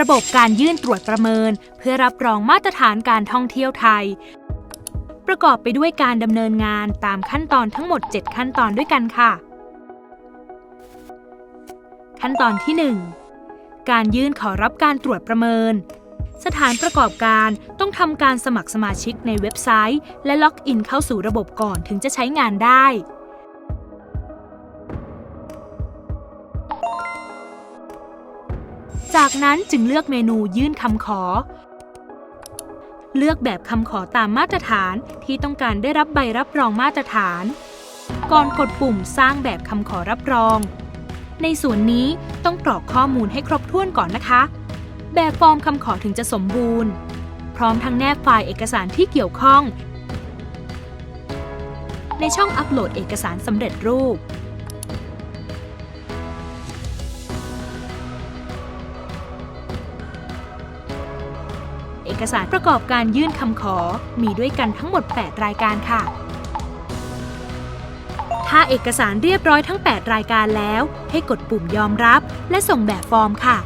ระบบการยื่นตรวจประเมิน เพื่อรับรองมาตรฐานการท่องเที่ยวไทย ประกอบไปด้วยการดำเนินงานตามขั้นตอนทั้งหมด 7 ขั้นตอนด้วยกันค่ะ ขั้นตอนที่ 1 การยื่นขอรับการตรวจประเมิน สถานประกอบการต้องทำการสมัครสมาชิกในเว็บไซต์ และล็อกอินเข้าสู่ระบบก่อนถึงจะใช้งานได้ จากนั้นจึงเลือกเมนูยื่นคำขอ เลือกแบบคำขอตามมาตรฐานที่ต้องการได้รับใบรับรองมาตรฐาน ก่อนกดปุ่มสร้างแบบคำขอรับรอง ในส่วนนี้ต้องกรอกข้อมูลให้ครบถ้วนก่อนนะคะ แบบฟอร์มคำขอถึงจะสมบูรณ์ พร้อมทั้งแนบไฟล์เอกสารที่เกี่ยวข้อง ในช่องอัปโหลดเอกสารสำเร็จรูป อกสารประกอบการยื่นคำขอ มีด้วยกันทั้งหมด 8 รายการค่ะ ถ้าเอกสารเรียบร้อยทั้ง 8 รายการแล้ว ให้กดปุ่มยอมรับ และส่งแบบฟอร์มค่ะ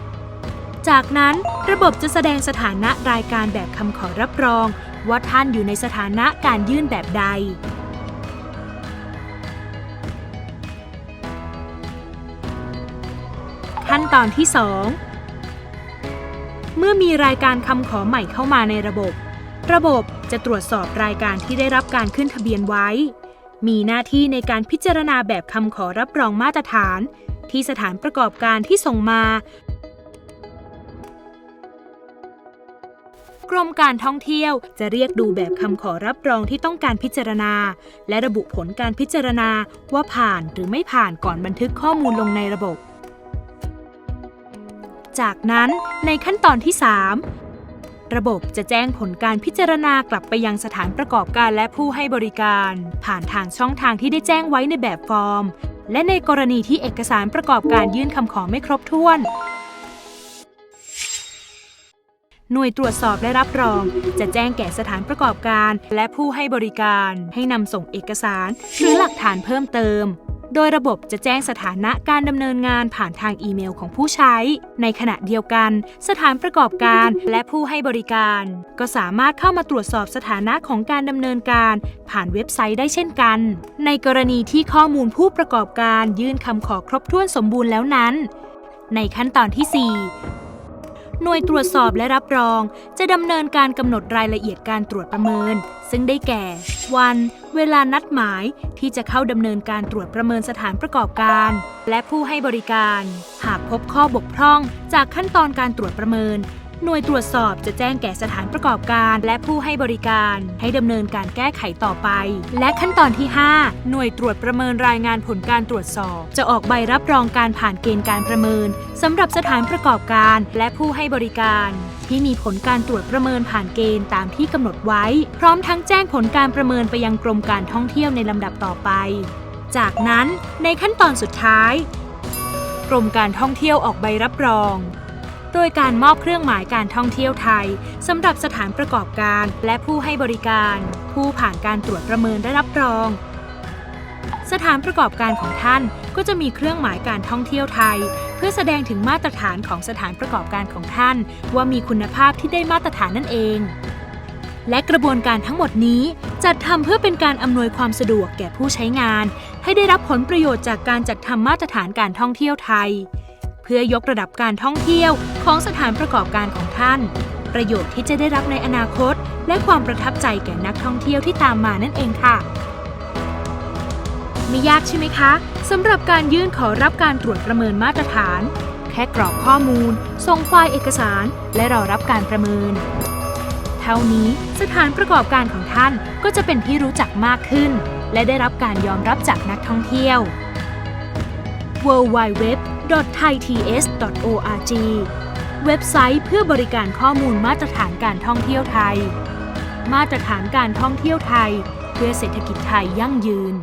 จากนั้นระบบจะแสดงสถานะรายการแบบคำขอรับรอง ว่าท่านอยู่ในสถานะการยื่นแบบใดขั้นตอนที่ 2 เมื่อมีรายการคำขอใหม่เข้ามาในระบบ ระบบจะตรวจสอบรายการที่ได้รับการขึ้นทะเบียนไว้ มีหน้าที่ในการพิจารณาแบบคำขอรับรองมาตรฐาน ที่สถานประกอบการที่ส่งมา กรมการท่องเที่ยวจะเรียกดูแบบคำขอรับรองที่ต้องการพิจารณา และระบุผลการพิจารณาว่าผ่านหรือไม่ผ่านก่อนบันทึกข้อมูลลงในระบบ จากนั้นในขั้นตอนที่ 3 ระบบจะแจ้งผลการพิจารณากลับไปยังสถานประกอบการและผู้ให้บริการ ผ่านทางช่องทางที่ได้แจ้งไว้ในแบบฟอร์ม และในกรณีที่เอกสารประกอบการยื่นคำขอไม่ครบถ้วนหน่วยตรวจสอบและรับรอง จะแจ้งแก่สถานประกอบการ และผู้ให้บริการ ให้นำส่งเอกสาร หรือหลักฐานเพิ่มเติม โดยระบบจะแจ้งสถานะการดำเนินงานผ่านทางอีเมลของผู้ใช้ ในขณะเดียวกัน สถานประกอบการและผู้ให้บริการ ก็สามารถเข้ามาตรวจสอบสถานะของการดำเนินการ ผ่านเว็บไซต์ได้เช่นกัน ในกรณีที่ข้อมูลผู้ประกอบการยื่นคำขอครบถ้วนสมบูรณ์แล้วนั้น ในขั้นตอนที่ 4หน่วยตรวจสอบและรับรอง จะดำเนินการกำหนดรายละเอียดการตรวจประเมิน ซึ่งได้แก่ วัน เวลานัดหมายที่จะเข้าดำเนินการตรวจประเมินสถานประกอบการ และผู้ให้บริการ หากพบข้อบกพร่องจากขั้นตอนการตรวจประเมิน หน่วยตรวจสอบจะแจ้งแก่สถานประกอบการและผู้ให้บริการ ให้ดำเนินการแก้ไขต่อไป และขั้นตอนที่ 5 หน่วยตรวจประเมินรายงานผลการตรวจสอบ จะออกใบรับรองการผ่านเกณฑ์การประเมินสำหรับสถานประกอบการและผู้ให้บริการ ที่มีผลการตรวจประเมินผ่านเกณฑ์ตามที่กำหนดไว้ พร้อมทั้งแจ้งผลการประเมินไปยังกรมการท่องเที่ยวในลำดับต่อไป จากนั้นในขั้นตอนสุดท้าย กรมการท่องเที่ยวออกใบรับรอง โดยการมอบเครื่องหมายการท่องเที่ยวไทยสำหรับสถานประกอบการ และผู้ให้บริการ ผู้ผ่านการตรวจประเมินและรับรอง สถานประกอบการของท่านก็จะมีเครื่องหมายการท่องเที่ยวไทย เพื่อแสดงถึงมาตรฐานของสถานประกอบการของท่าน ว่ามีคุณภาพที่ได้มาตรฐานนั่นเอง และกระบวนการทั้งหมดนี้จัดทำเพื่อเป็นการอำนวยความสะดวกแก่ผู้ใช้งาน ให้ได้รับผลประโยชน์จากการจัดทำมาตรฐานการท่องเที่ยวไทย เพื่อยกระดับการท่องเที่ยวของสถานประกอบการของท่าน ประโยชน์ที่จะได้รับในอนาคต และความประทับใจแก่นักท่องเที่ยวที่ตามมานั่นเองค่ะ ไม่ยากใช่ไหมคะสำหรับการยื่นขอรับการตรวจประเมินมาตรฐาน แค่กรอกข้อมูล ส่งไฟล์เอกสาร และรอรับการประเมิน เท่านี้สถานประกอบการของท่านก็จะเป็นที่รู้จักมากขึ้น และได้รับการยอมรับจากนักท่องเที่ยว www.thaits.org เว็บไซต์เพื่อบริการข้อมูลมาตรฐานการท่องเที่ยวไทย มาตรฐานการท่องเที่ยวไทย เพื่อเศรษฐกิจไทยยั่งยืน